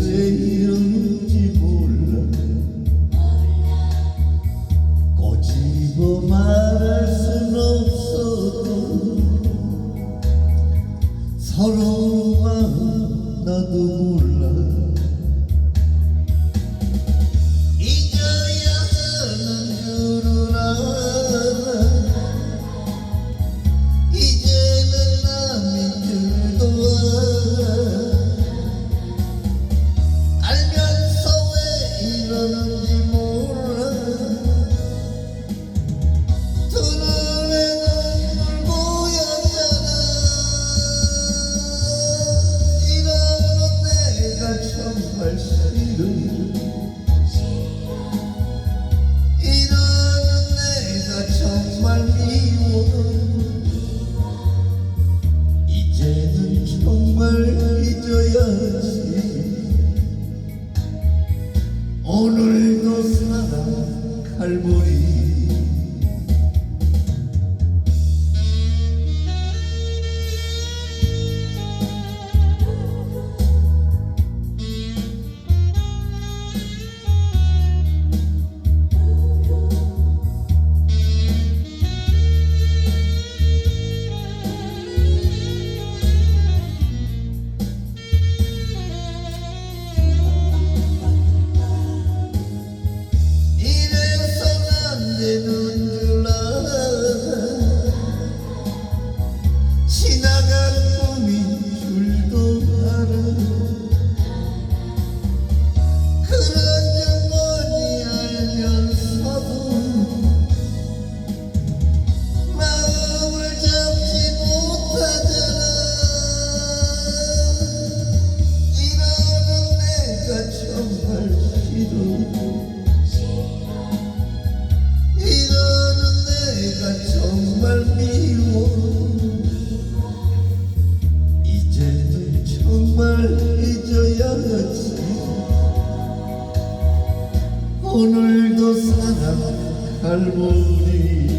왜 이런지 몰라. 꼬집어 말할 순 없어도 서로 마음 나도 몰라 이런 내가 정말 미워 이제는 정말 잊어야지 오늘도 사랑할 무리. 알아. 지나간 꿈인 줄도 알아. 그런 오늘도 사랑할 우리